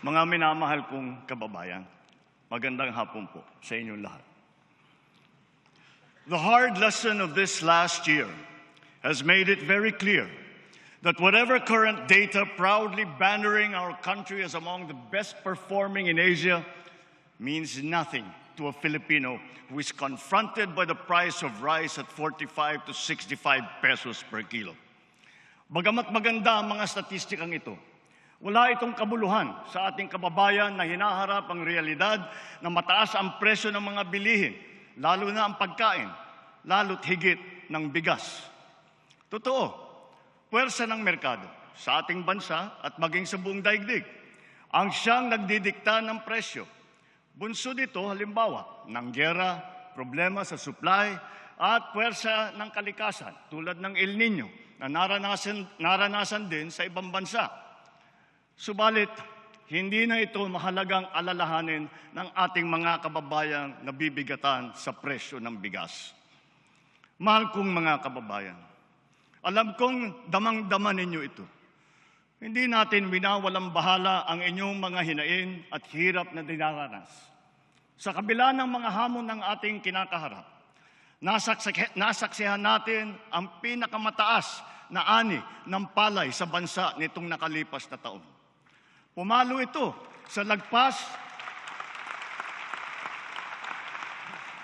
Mga minamahal kong kababayan, magandang hapon po sa inyong lahat. The hard lesson of this last year has made it very clear that whatever current data proudly bannering our country as among the best performing in Asia means nothing to a Filipino who is confronted by the price of rice at 45 to 65 pesos per kilo. Bagamat maganda ang mga statistikang ito, wala itong kabuluhan sa ating kababayan na hinaharap ang realidad na mataas ang presyo ng mga bilihin, lalo na ang pagkain, lalo't higit ng bigas. Totoo, puwersa ng merkado sa ating bansa at maging sa buong daigdig ang siyang nagdidikta ng presyo. Bunso dito, halimbawa, ng gera, problema sa supply, at puwersa ng kalikasan tulad ng El Nino na naranasan, naranasan din sa ibang bansa. Subalit, hindi na ito mahalagang alalahanin ng ating mga kababayang nabibigatan sa presyo ng bigas. Mahal kong mga kababayan, alam kong damang-dama ninyo ito. Hindi natin winawalang bahala ang inyong mga hinain at hirap na dinaranas. Sa kabila ng mga hamon ng ating kinakaharap, nasaksi- nasaksihan natin ang pinakamataas na ani ng palay sa bansa nitong nakalipas na taon. Pumalo ito sa lagpas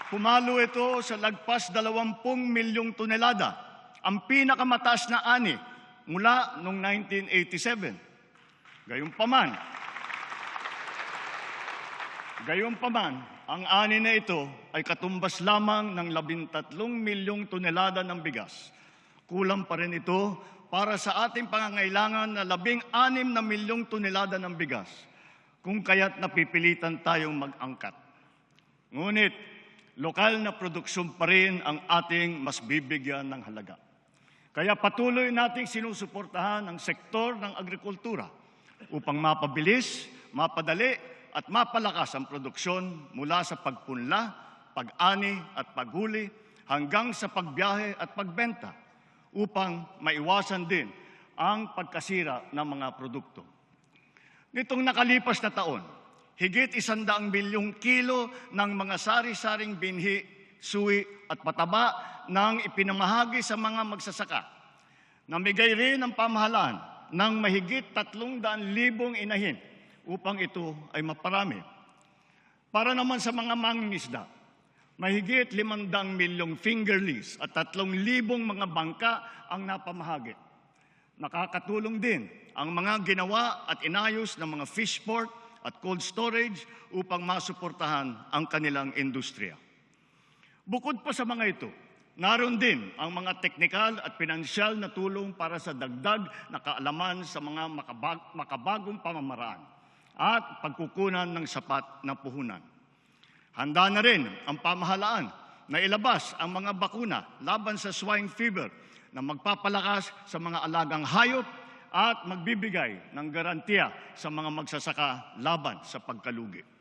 Pumalo ito sa lagpas 20 milyong tonelada, ang pinakamataas na ani mula noong 1987. Gayunpaman, Gayunpaman, ang ani na ito ay katumbas lamang ng 13 milyong tonelada ng bigas. Kulang pa rin ito para sa ating pangangailangan na 16 na milyong tonelada ng bigas, kung kaya't napipilitan tayong mag-angkat. Ngunit, lokal na produksyon pa rin ang ating mas bibigyan ng halaga. Kaya patuloy nating sinusuportahan ang sektor ng agrikultura upang mapabilis, mapadali at mapalakas ang produksyon mula sa pagpunla, pag-ani at paghuli hanggang sa pagbiyahe at pagbenta upang maiwasan din ang pagkasira ng mga produkto. Nitong nakalipas na taon, higit isandaang bilyong kilo ng mga sari-saring binhi, suwi at pataba nang ipinamahagi sa mga magsasaka. Namigay rin ang pamahalaan ng mahigit 300,000 inahin upang ito ay maparami. Para naman sa mga mangingisda, mahigit 500 milyong fingerlings at 3,000 mga bangka ang napamahagi. Nakakatulong din ang mga ginawa at inayos ng mga fish port at cold storage upang masuportahan ang kanilang industriya. Bukod pa sa mga ito, naroon din ang mga teknikal at pinansyal na tulong para sa dagdag na kaalaman sa mga makabag- makabagong pamamaraan at pagkukunan ng sapat na puhunan. Handa na rin ang pamahalaan na ilabas ang mga bakuna laban sa swine fever na magpapalakas sa mga alagang hayop at magbibigay ng garantiya sa mga magsasaka laban sa pagkalugi.